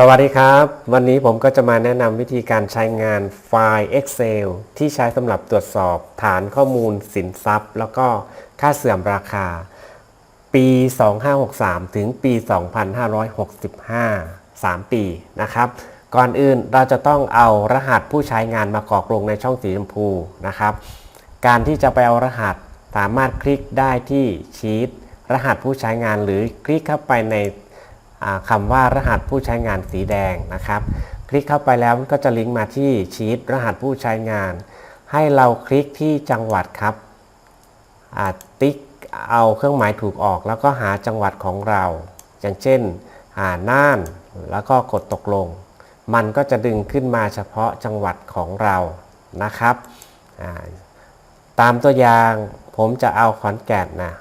สวัสดีครับ วันนี้ผมก็จะมาแนะนำวิธีการใช้งานไฟล์ Excel ที่ใช้สำหรับตรวจสอบฐานข้อมูลสินทรัพย์ แล้วก็ค่าเสื่อมราคา ปี 2563 ถึงปี 2565 3 ปีนะครับ ก่อนอื่นเราจะต้องเอารหัสผู้ใช้งานมากรอกลงในช่องสีชมพูนะครับ การที่จะไปเอารหัสสามารถคลิกได้ที่ชีตรหัสผู้ใช้งานหรือคลิกเข้าไปใน คำว่ารหัสผู้ใช้งานสีแดงนะครับ คลิกเข้าไปแล้วก็จะลิงก์มาที่ชีตรหัสผู้ใช้งาน ให้เราคลิกที่จังหวัดครับติ๊กเอาเครื่องหมายถูกออก แล้วก็หาจังหวัดของเรา อย่างเช่นอ่าน่านแล้วก็กดตกลง มันก็จะดึงขึ้นมาเฉพาะจังหวัดของเรานะครับาตามตัวอย่างผมจะเอาขอนแก่นนะ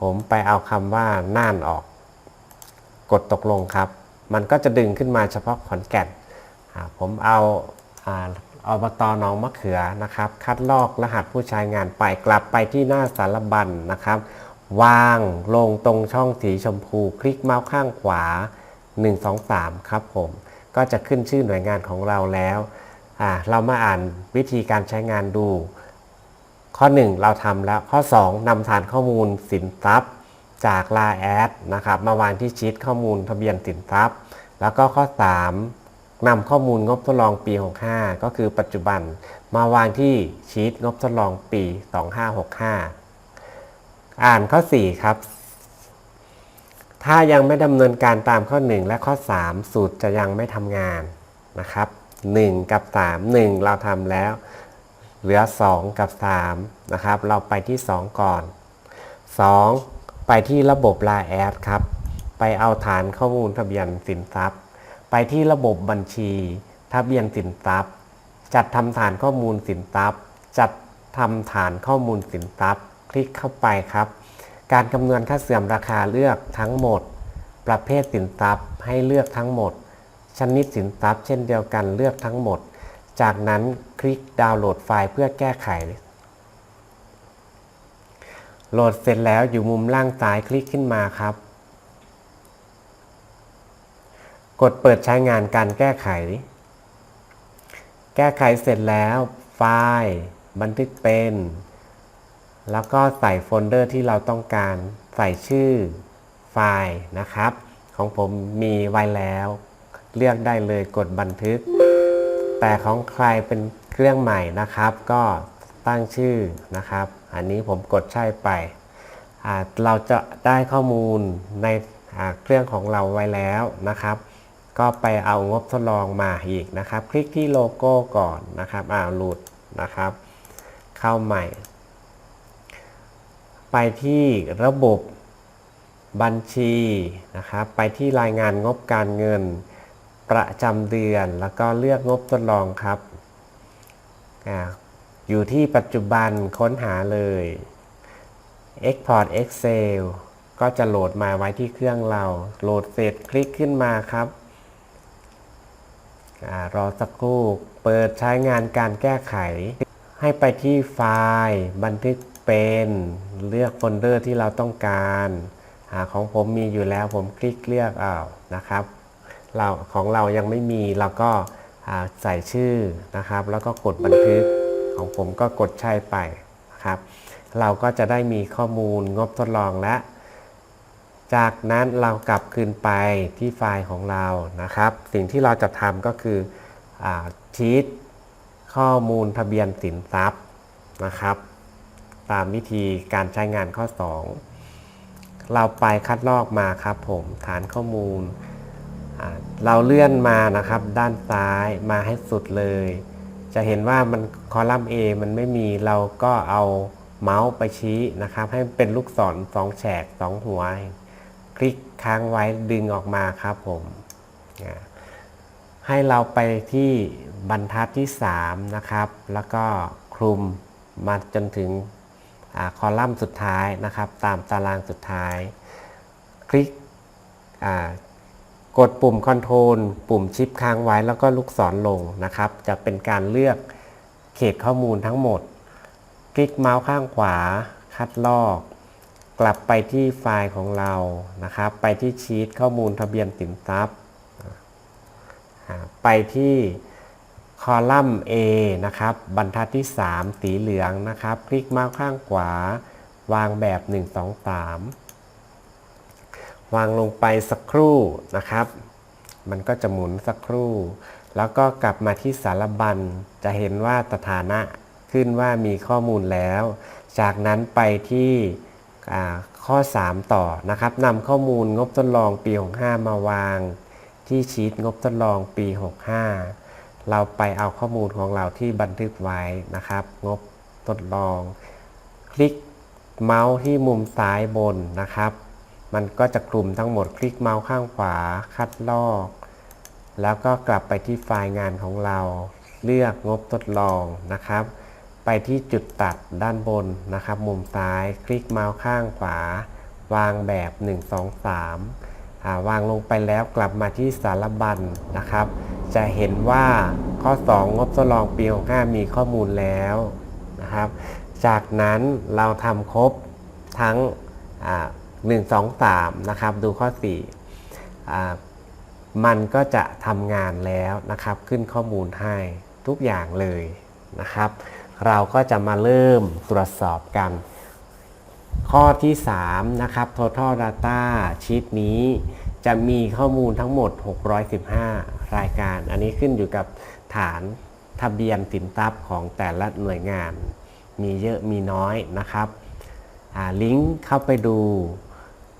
ผมไปเอาคำว่าน่านออก กดตกลงครับ มันก็จะดึงขึ้นมาเฉพาะขอนแก่นผมเอาอ่าอบตหนองมะเขือนะครับ คัดลอกรหัสผู้ใช้งานไปกลับไปที่หน้าสารบัญนะครับ วางลงตรงช่องสีชมพู คลิกเมาส์ข้างขวา 1 2 3 ครับผม ก็จะขึ้นชื่อหน่วยงานของเราแล้วเรามาอ่านวิธีการใช้งานดู ข้อ 1 เราทำแล้วข้อ 2นำฐานข้อมูลสินทรัพย์ จากลาแอดนะครับมาวางที่ชีตข้อมูลทะเบียนสินทรัพย์ แล้วก็ข้อ 3นำข้อมูลงบทดลองปี 65 ก็คือปัจจุบันมาวางที่ชีตงบทดลองปี 2565 อ่านข้อ 4 ครับ ถ้ายังไม่ดำเนินการตามข้อ 1 และข้อ 3 สูตรจะยังไม่ทำงานนะครับ 1 กับ 3 1 เราทำแล้ว เหลือ 2 กับ 3 นะครับ เราไปที่ 2 ก่อน 2. ไปที่ระบบลาแอดครับ ไปเอาฐานข้อมูลทะเบียนสินทรัพย์ ไปที่ระบบบัญชี ทะเบียนสินทรัพย์ จัดทำฐานข้อมูลสินทรัพย์ จัดทำฐานข้อมูลสินทรัพย์ คลิกเข้าไปครับ การคำนวณค่าเสื่อมราคาเลือกทั้งหมด ประเภทสินทรัพย์ให้เลือกทั้งหมด ชนิดสินทรัพย์เช่นเดียวกันเลือกทั้งหมด จากนั้นคลิกดาวน์โหลดไฟล์เพื่อแก้ไข โหลดเสร็จแล้วอยู่มุมล่างซ้ายคลิกขึ้นมาครับ กดเปิดใช้งานการแก้ไข แก้ไขเสร็จแล้วไฟล์ บันทึกเป็น แล้วก็ใส่โฟลเดอร์ที่เราต้องการใส่ชื่อไฟล์นะครับ ของผมมีไว้แล้ว เลือกได้เลยกดบันทึก แต่ของใครเป็นเครื่องใหม่นะครับ ก็ตั้งชื่อนะครับ อันนี้ผมกดใช่ไป เราจะได้ข้อมูลในเครื่องของเราไว้แล้วนะครับ ก็ไปเอางบทดลองมาอีกนะครับ คลิกที่โลโก้ก่อนนะครับอ่าหลุดนะครับ เข้าใหม่ ไปที่ระบบบัญชีนะครับ ไปที่รายงานงบการเงินประจำเดือน แล้วก็เลือกงบทดลองครับ อยู่ที่ปัจจุบันค้นหาเลย Export Excel ก็จะโหลดมาไว้ที่เครื่องเรา โหลดเสร็จคลิกขึ้นมาครับอรอสักครู่ เปิดใช้งานการแก้ไข ให้ไปที่ไฟล์ บันทึกเป็น เลือกโฟลเดอร์ที่เราต้องการอของผมมีอยู่แล้วผมคลิกเลือกเอานะครับเราของเรายังไม่มีเราก็ใส่ชื่อนะครับ แล้วก็กดบันทึก ของผมก็กดใช่ไปครับ เราก็จะได้มีข้อมูลงบทดลองและ จากนั้นเรากลับคืนไปที่ไฟล์ของเรานะครับ สิ่งที่เราจะทำก็คืออชีตข้อมูลทะเบียนสินทรัพย์นะครับ ตามวิธีการใช้งานข้อ 2 เราไปคัดลอกมาครับผมฐานข้อมูล เราเลื่อนมานะครับ ด้านซ้ายมาให้สุดเลย จะเห็นว่ามันคอลัมน์ A มันไม่มีเราก็เอาเมาส์ไปชี้นะครับ ให้เป็นลูกศรสองแฉกสองหัว คลิกค้างไว้ดึงออกมาครับผมให้เราไปที่บรรทัดที่ 3 นะครับ แล้วก็คลุมมาจนถึงอคอลัมน์สุดท้ายนะครับ ตามตารางสุดท้าย คลิก กดปุ่มคอนโทรลปุ่มชิปค้างไว้แล้วก็ลูกศรลงนะครับ จะเป็นการเลือกเขตข้อมูลทั้งหมด คลิกเมาส์ข้างขวา คัดลอก กลับไปที่ไฟล์ของเรานะครับ ไปที่ชีตข้อมูลทะเบียนสินทรัพย์ ไปที่คอลัมน์ A นะครับ บรรทัดที่ 3 สีเหลืองนะครับ คลิกเมาส์ข้างขวา วางแบบ 1 2 3 วางลงไปสักครู่นะครับ มันก็จะหมุนสักครู่ แล้วก็กลับมาที่สารบัญจะเห็นว่าสถานะขึ้นว่ามีข้อมูลแล้ว จากนั้นไปที่ข้อ 3 ต่อนะครับนำข้อมูลงบทดลองปี 65 มาวางที่ชีตงบทดลองปี 65 เราไปเอาข้อมูลของเราที่บันทึกไว้นะครับ งบทดลอง คลิกเมาส์ที่มุมซ้ายบนนะครับ มันก็จะคลุมทั้งหมดคลิกเมาส์ข้างขวา คัดลอก แล้วก็กลับไปที่ไฟล์งานของเรา เลือกงบทดลองนะครับ ไปที่จุดตัดด้านบนนะครับ มุมซ้าย คลิกเมาส์ข้างขวา วางแบบ 1 2 3อ่าวางลงไปแล้วกลับมาที่สารบัญนะครับ จะเห็นว่าข้อ 2 งบทดลองปี65มีข้อมูลแล้วนะครับ จากนั้นเราทำครบทั้งอ่า 1 2 3นะครับดูข้อ4อ่มันก็จะทำงานแล้วนะครับ ขึ้นข้อมูลให้ทุกอย่างเลยนะครับ เราก็จะมาเริ่มตรวจสอบกัน ข้อที่ 3 นะครับ total data ชีตนี้จะมีข้อมูลทั้งหมด 615 รายการ อันนี้ขึ้นอยู่กับฐานทะเบียนสินทรัพย์ของแต่ละหน่วยงาน มีเยอะมีน้อยนะครับลิงก์เข้าไปดู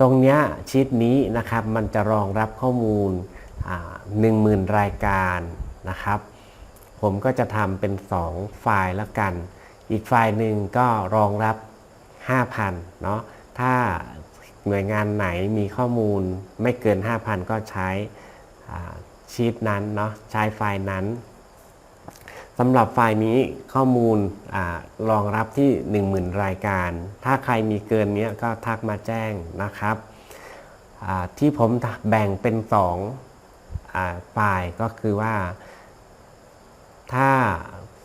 ตรงนี้ชีตนี้นะครับมันจะรองรับข้อมูลหนึ่งหมื่นรายการนะครับ ผมก็จะทำเป็น 2 ไฟล์ละกัน อีกไฟล์หนึ่งก็รองรับ 5,000เนาะถ้าหน่วยงานไหนมีข้อมูลไม่เกิน 5,000 ก็ใช้ชีตนั้นเนาะใช้ไฟล์นั้น สำหรับไฟล์นี้ข้อมูลอรองรับที่ 10,000 รายการ ถ้าใครมีเกินนี้ก็ทักมาแจ้งนะครับ ที่ผมแบ่งเป็น2อ่าไฟล์ก็คือว่า ถ้า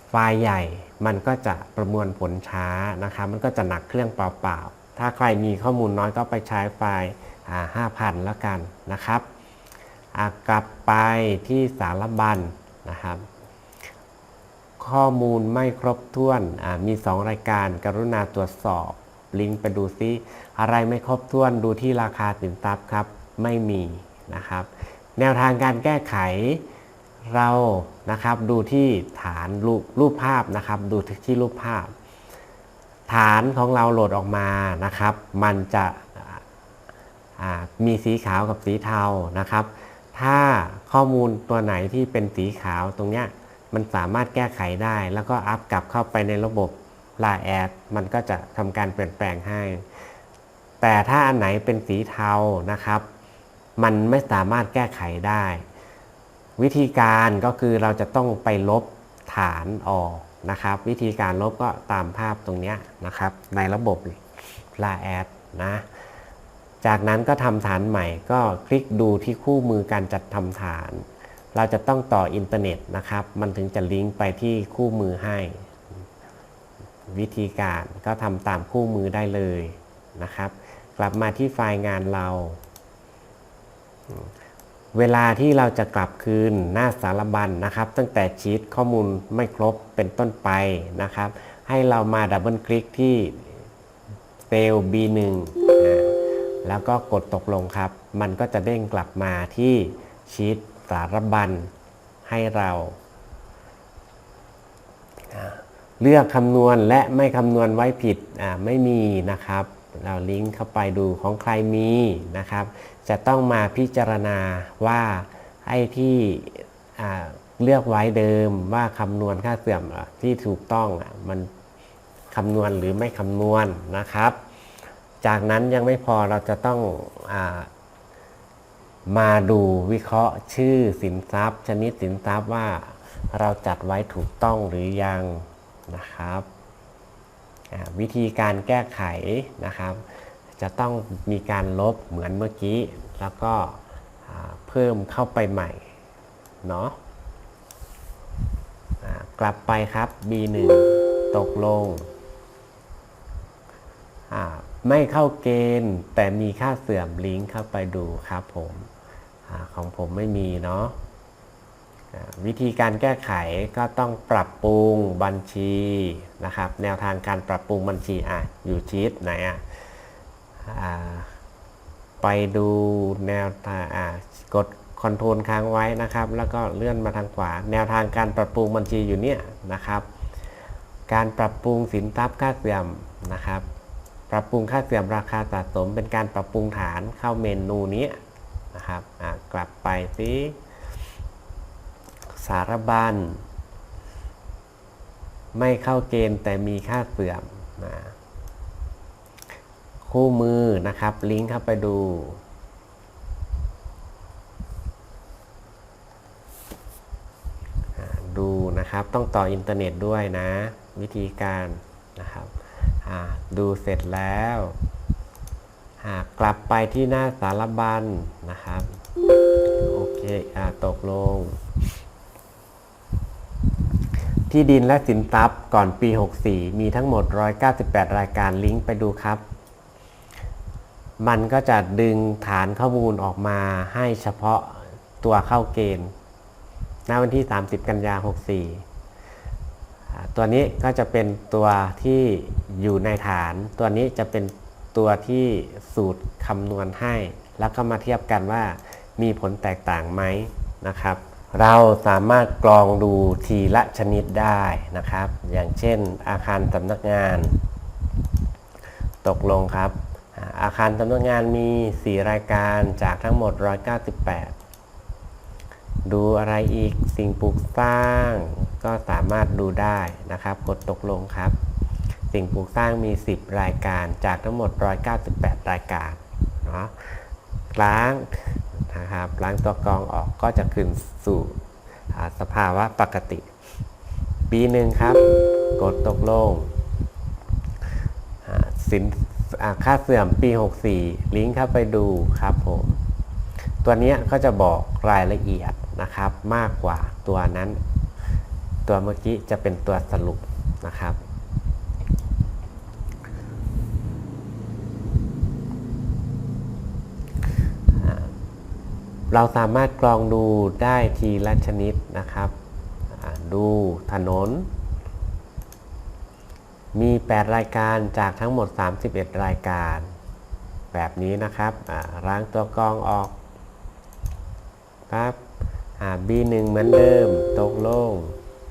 ไฟล์ใหญ่มันก็จะประมวลผลช้านะครับ มันก็จะหนักเครื่องเปล่าๆ ถ้าใครมีข้อมูลน้อยก็ไปใช้ไฟล์ห้าพันแล้วกันนะครับกลับไปที่สารบัญนะครับ ข้อมูลไม่ครบถ้วนมี 2 รายการกรุณาตรวจสอบ ลิงก์ไปดูซิ อะไรไม่ครบถ้วนดูที่ราคาสินทรัพย์ครับ ไม่มีนะครับ แนวทางการแก้ไขเรานะครับดูที่ฐานรูปรูปภาพนะครับ ดูที่รูปภาพ ฐานของเราโหลดออกมานะครับ มันจะมีสีขาวกับสีเทานะครับ ถ้าข้อมูลตัวไหนที่เป็นสีขาวตรงเนี้ย มันสามารถแก้ไขได้ แล้วก็อัพกลับเข้าไปในระบบลาแอดมันก็จะทำการเปลี่ยนแปลงให้ แต่ถ้าอันไหนเป็นสีเทานะครับ มันไม่สามารถแก้ไขได้ วิธีการก็คือเราจะต้องไปลบฐานออกนะครับ วิธีการลบก็ตามภาพตรงนี้นะครับ ในระบบลาแอดนะจากนั้นก็ทำฐานใหม่ก็คลิกดูที่คู่มือการจัดทำฐาน เราจะต้องต่ออินเทอร์เน็ตนะครับ มันถึงจะลิงก์ไปที่คู่มือให้ วิธีการก็ทำตามคู่มือได้เลยนะครับ กลับมาที่ไฟล์งานเรา เวลาที่เราจะกลับคืนหน้าสารบัญนนะครับ ตั้งแต่ชีตข้อมูลไม่ครบเป็นต้นไปนะครับ ให้เรามาดับเบิลคลิกที่เซลล์ B1 นะแล้วก็กดตกลงครับ มันก็จะเด้งกลับมาที่ชีต สารบัญให้เราเลือกคำนวณและไม่คำนวณไว้ผิดไม่มีนะครับ เราลิงก์เข้าไปดูของใครมีนะครับ จะต้องมาพิจารณาว่าไอ้ที่เลือกไว้เดิมว่าคำนวณค่าเสื่อมที่ถูกต้องมันคำนวณหรือไม่คำนวณนะครับ จากนั้นยังไม่พอเราจะต้องอ มาดูวิเคราะห์ชื่อสินทรัพย์ ชนิดสินทรัพย์ว่าเราจัดไว้ถูกต้องหรือยังนะครับวิธีการแก้ไขนะครับ จะต้องมีการลบเหมือนเมื่อกี้ แล้วก็เพิ่มเข้าไปใหม่เนาะกลับไปครับ B1 ตกลงอ่ไม่เข้าเกณฑ์แต่มีค่าเสื่อมลิงก์เข้าไปดูครับผม ของผมไม่มีเนาะวิธีการแก้ไขก็ต้องปรับปรุงบัญชีนะครับ แนวทางการปรับปรุงบัญชีอะอยู่ชีตไหนอะอ่าไปดูแนวทางกดคอนโทรลค้างไว้นะครับ แล้วก็เลื่อนมาทางขวา แนวทางการปรับปรุงบัญชีอยู่เนี่ยนะครับ การปรับปรุงสินทรัพย์ค่าเสื่อมนะครับ ปรับปรุงค่าเสื่อมราคาสะสม เป็นการปรับปรุงฐานเข้าเมนูนี้ นะครับกลับไปสิสารบัญไม่เข้าเกณฑ์แต่มีค่าเสื่อมนะคู่มือนะครับ ลิงก์เข้าไปดู ดูนะครับ ต้องต่ออินเทอร์เน็ตด้วยนะ วิธีการนะครับดูเสร็จแล้ว กลับไปที่หน้าสารบัญนะครับ โอเคอ่าตกลง ที่ดินและสินทรัพย์ก่อนปี 64 มีทั้งหมด 198 รายการลิงก์ไปดูครับ มันก็จะดึงฐานข้อมูลออกมาให้เฉพาะตัวเข้าเกณฑ์ณวันที่ 30 กันยา 64 ตัวนี้ก็จะเป็นตัวที่อยู่ในฐาน ตัวนี้จะเป็น ตัวที่สูตรคำนวณให้ แล้วก็มาเทียบกันว่ามีผลแตกต่างไหมนะครับ เราสามารถกรองดูทีละชนิดได้นะครับ อย่างเช่น อาคารสำนักงาน ตกลงครับ อาอาคารสำนักงานมี 4 รายการจากทั้งหมด 198 ดูอะไรอีกสิ่งปลูกสร้าง ก็สามารถดูได้นะครับ กดตกลงครับ สิ่งปลูกสร้างมี 10 รายการจากทั้งหมด 198 รายการเนาะล้างนะครับล้างตัวกรองออกก็จะคืนสู่สภาวะปกติ ปีหนึ่งครับ กดตกลงอ่าสินค่าเสื่อมปี 64 ลิงก์เข้าไปดูครับผม ตัวนี้ก็จะบอกรายละเอียดนะครับ มากกว่าตัวนั้น ตัวเมื่อกี้จะเป็นตัวสรุปนะครับ เราสามารถกรองดูได้ทีละชนิดนะครับ ดูถนน มี 8 รายการจากทั้งหมด 31 รายการ แบบนี้นะครับอ่าล้างตัวกรองออกครับ B1 เหมือนเดิม ตกลง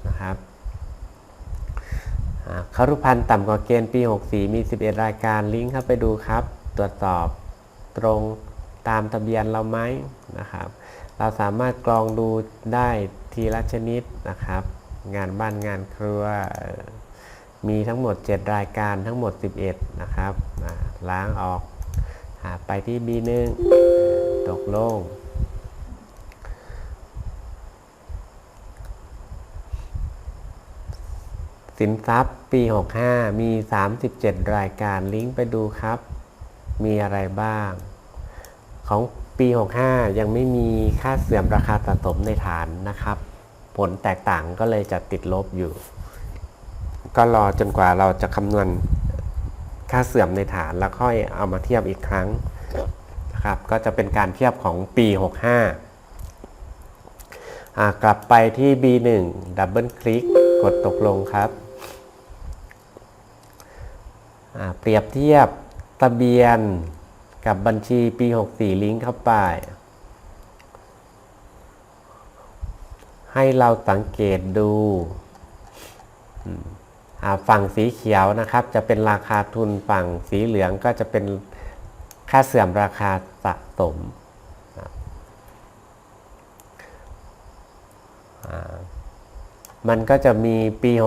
นะครับคารุพันธ์ต่ำกว่าเกณฑ์ปี 64 มี 11 รายการลิงก์เข้าไปดูครับ ตรวจสอบตรง ตามทะเบียนเราไหมนะครับ เราสามารถกรองดูได้ทีละชนิดนะครับ งานบ้านงานครัวมีทั้งหมด 7 รายการทั้งหมด 11 นะครับ ล้างออกอไปที่ B1 ตกลง สินทรัพย์ปี 65 มี 37 รายการลิงก์ไปดูครับ มีอะไรบ้าง ของปี 65 ยังไม่มีค่าเสื่อมราคาสะสมในฐานนะครับ ผลแตกต่างก็เลยจะติดลบอยู่ ก็รอจนกว่าเราจะคำนวณค่าเสื่อมในฐานแล้วค่อยเอามาเทียบอีกครั้งนะครับก็จะเป็นการเทียบของปี 65 กลับไปที่ B1 ดับเบิลคลิกกดตกลงครับ เปรียบเทียบทะเบียน กับบัญชีปี 64 ลิงก์เข้าไป ให้เราสังเกตดูฝั่งสีเขียวนะครับ จะเป็นราคาทุนฝั่งสีเหลืองก็จะเป็นค่าเสื่อมราคาสะสมมันก็จะมีปี 63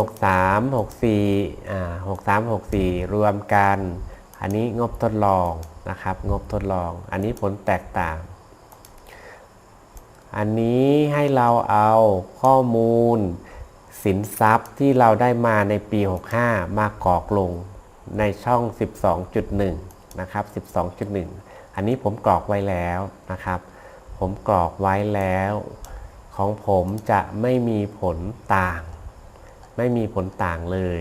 64อ่า63 64 รวมกัน อันนี้งบทดลอง นะครับ งบทดลอง อันนี้ผลแตกต่าง อันนี้ให้เราเอาข้อมูล สินทรัพย์ที่เราได้มาในปี 65 มากรอกลงในช่อง 12.1 นะครับ 12.1 อันนี้ผมกรอกไว้แล้วนะครับ ผมกรอกไว้แล้ว ของผมจะไม่มีผลต่าง ไม่มีผลต่างเลย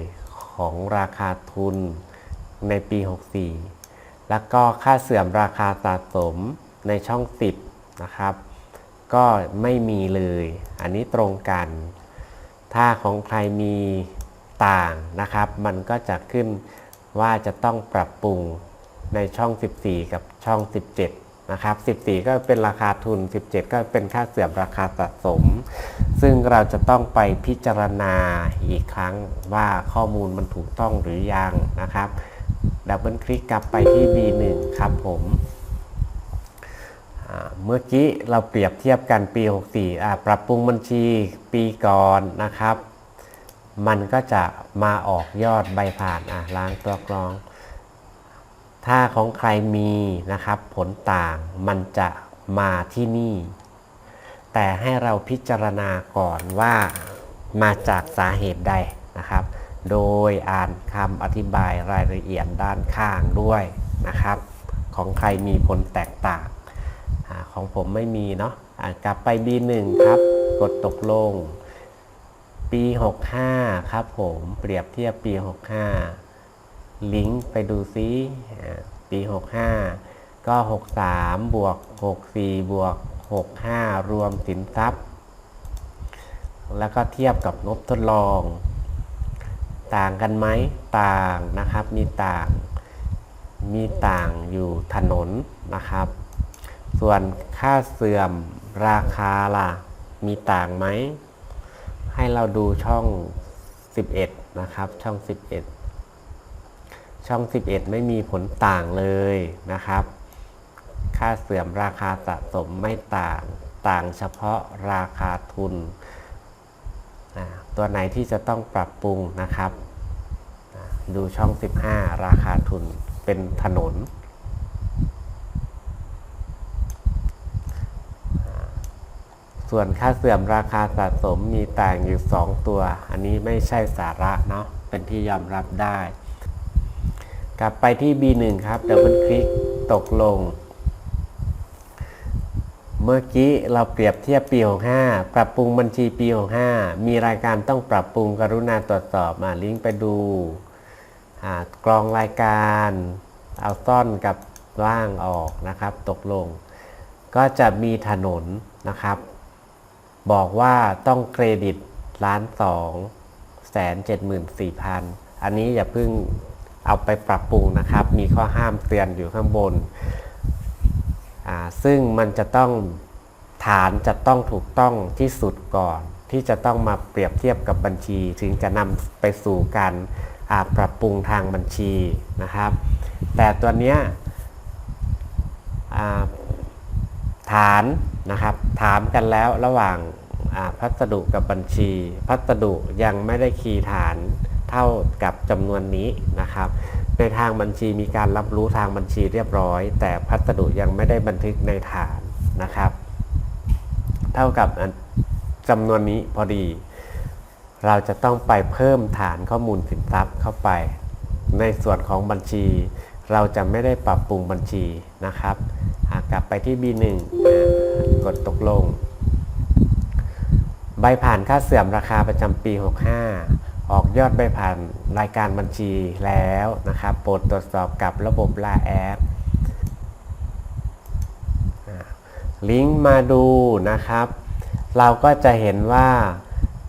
ของราคาทุนในปี 64 แล้วก็ค่าเสื่อมราคาสะสมในช่อง 10 นะครับ ก็ไม่มีเลย อันนี้ตรงกัน ถ้าของใครมีต่างนะครับ มันก็จะขึ้นว่าจะต้องปรับปรุงในช่อง 14 กับช่อง 17 นะครับ 14 ก็เป็นราคาทุน 17 ก็เป็นค่าเสื่อมราคาสะสม ซึ่งเราจะต้องไปพิจารณาอีกครั้งว่าข้อมูลมันถูกต้องหรือยังนะครับ ดับเบิลคลิกกลับไปที่ B1 ครับผมเมื่อกี้เราเปรียบเทียบกันปี 64อ่ปรับปรุงบัญชีปีก่อนนะครับ มันก็จะมาออกยอดใบผ่านล้างตัวกรอง ถ้าของใครมีนะครับผลต่างมันจะมาที่นี่ แต่ให้เราพิจารณาก่อนว่ามาจากสาเหตุใดนะครับ โดยอ่านคำอธิบายรายละเอียดด้านข้างด้วยนะครับ ของใครมีผลแตกต่างอของผมไม่มีเนาะอะกลับไป B1 ครับ กดตกลง ปี 65 ครับผมเปรียบเทียบปี 65 ลิงก์ไปดูซิปี 65 ก็ 63 บวก 64 บวก 65 รวมสินทรัพย์ แล้วก็เทียบกับงบทดลอง ต่างกันไหมต่างนะครับ มีต่าง มีต่างอยู่ถนนนะครับ ส่วนค่าเสื่อมราคาล่ะ มีต่างไหม ให้เราดูช่อง 11 นะครับ ช่อง 11 ช่อง 11 ไม่มีผลต่างเลยนะครับ ค่าเสื่อมราคาสะสมไม่ต่าง ต่างเฉพาะราคาทุน ตัวไหนที่จะต้องปรับปรุงนะครับ ดูช่อง 15 ราคาทุนเป็นถนน ส่วนค่าเสื่อมราคาสะสมมีต่างอยู่ 2 ตัว อันนี้ไม่ใช่สาระเนาะเป็นที่ยอมรับได้ กลับไปที่ B1 ครับดับเบิลคลิกตกลง เมื่อกี้เราเปรียบเทียบปี 65 ปรับปรุงบัญชีปี 65 มีรายการต้องปรับปรุงกรุณาตรวจสอบมาลิงก์ไปดูกรองรายการ เอาซ่อนกับล่างออกนะครับ ตกลง ก็จะมีถนนนะครับ บอกว่าต้องเครดิตล้านสองแสนเจ็ดหมื่นสี่พันอันนี้อย่าเพิ่งเอาไปปรับปรุงนะครับ มีข้อห้ามเตือนอยู่ข้างบน ซึ่งมันจะต้องฐานจะต้องถูกต้องที่สุดก่อน ที่จะต้องมาเปรียบเทียบกับบัญชี ถึงจะนำไปสู่การปรับปรุงทางบัญชีนะครับ แต่ตัวเนี้ยฐานนะครับ ถามกันแล้วระหว่างาพัสดุกับบัญชี พัสดุยังไม่ได้คีย์ฐานเท่ากับจำนวนนี้นะครับ ในทางบัญชีมีการรับรู้ทางบัญชีเรียบร้อย แต่พัสดุยังไม่ได้บันทึกในฐานนะครับ เท่ากับจำนวนนี้พอดี เราจะต้องไปเพิ่มฐานข้อมูลสินทรัพย์เข้าไป ในส่วนของบัญชี เราจะไม่ได้ปรับปรุงบัญชีนะครับกลับไปที่ B1 อะกดตกลง ใบผ่านค่าเสื่อมราคาประจำปี 65 ออกยอดใบผ่านรายการบัญชีแล้วนะครับ โปรดตรวจสอบกับระบบลาแอปลิงก์มาดูนะครับ เราก็จะเห็นว่า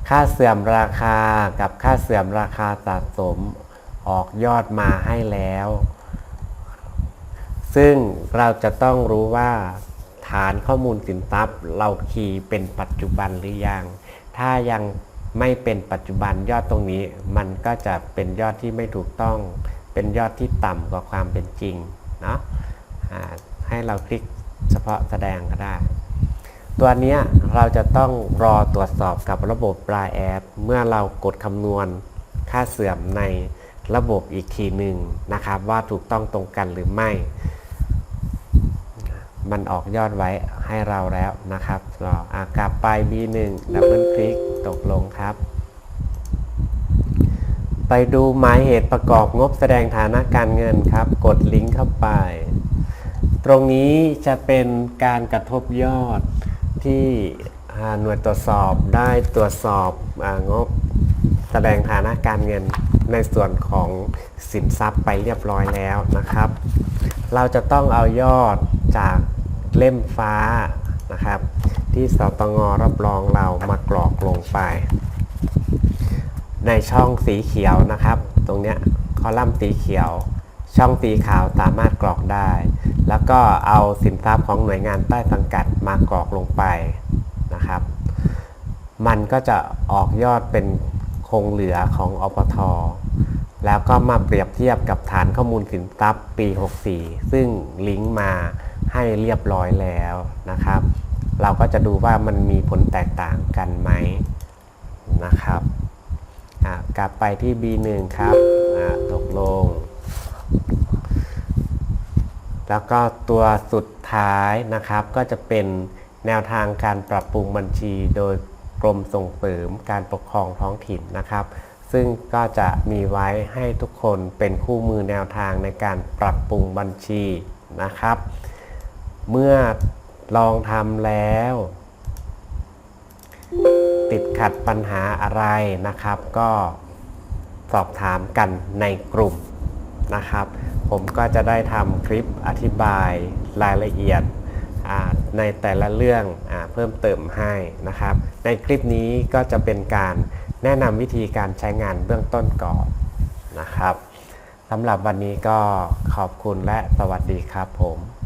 ค่าเสื่อมราคากับค่าเสื่อมราคาสะสมออกยอดมาให้แล้ว ซึ่งเราจะต้องรู้ว่าฐานข้อมูลสินทรัพย์ เราคีย์เป็นปัจจุบันหรือยัง ถ้ายัง ไม่เป็นปัจจุบันยอดตรงนี้ มันก็จะเป็นยอดที่ไม่ถูกต้อง เป็นยอดที่ต่ำกว่าความเป็นจริงเนาะให้เราคลิกเฉพาะแสดงก็ได้ ตัวนี้เราจะต้องรอตรวจสอบกับระบบปลายแอปเมื่อเรากดคำนวณค่าเสื่อมในระบบอีกทีหนึ่งนะครับ ว่าถูกต้องตรงกันหรือไม่ มันออกยอดไว้ให้เราแล้วนะครับรออากลับไป B1 ดับเบิลคลิกตกลงครับ ไปดูหมายเหตุประกอบงบแสดงฐานะการเงินครับ กดลิงก์เข้าไป ตรงนี้จะเป็นการกระทบยอดที่หน่วยตรวจสอบได้ตรวจสอบองบแสดงฐานะการเงินในส่วนของสินทรัพย์ไปเรียบร้อยแล้วนะครับ เราจะต้องเอายอด จากเล่มฟ้านะครับ ที่สตงรับรองเรามากรอกลงไป ในช่องสีเขียวนะครับ ตรงเนี้ยคอลัมน์สีเขียว ช่องสีขาวสามารถกรอกได้ แล้วก็เอาสินทรัพย์ของหน่วยงานใต้สังกัดมากรอกลงไปนะครับ มันก็จะออกยอดเป็นคงเหลือของอปทแล้วก็มาเปรียบเทียบกับฐานข้อมูลสินทรัพย์ปี 64 ซึ่งลิงก์มา ให้เรียบร้อยแล้วนะครับ เราก็จะดูว่ามันมีผลแตกต่างกันไหมนะครับกลับไปที่ B1 ครับตกลง แล้วก็ตัวสุดท้ายนะครับ ก็จะเป็นแนวทางการปรับปรุงบัญชีโดยกรมส่งเสริมการปกครองท้องถิ่นนะครับ ซึ่งก็จะมีไว้ให้ทุกคนเป็นคู่มือแนวทางในการปรับปรุงบัญชีนะครับ เมื่อลองทำแล้ว ติดขัดปัญหาอะไรนะครับ ก็สอบถามกันในกลุ่มนะครับ ผมก็จะได้ทำคลิปอธิบายรายละเอียดในแต่ละเรื่องอเพิ่มเติมให้นะครับ ในคลิปนี้ก็จะเป็นการแนะนำวิธีการใช้งานเบื้องต้นก่อนนะครับสำหรับวันนี้ก็ขอบคุณและสวัสดีครับผม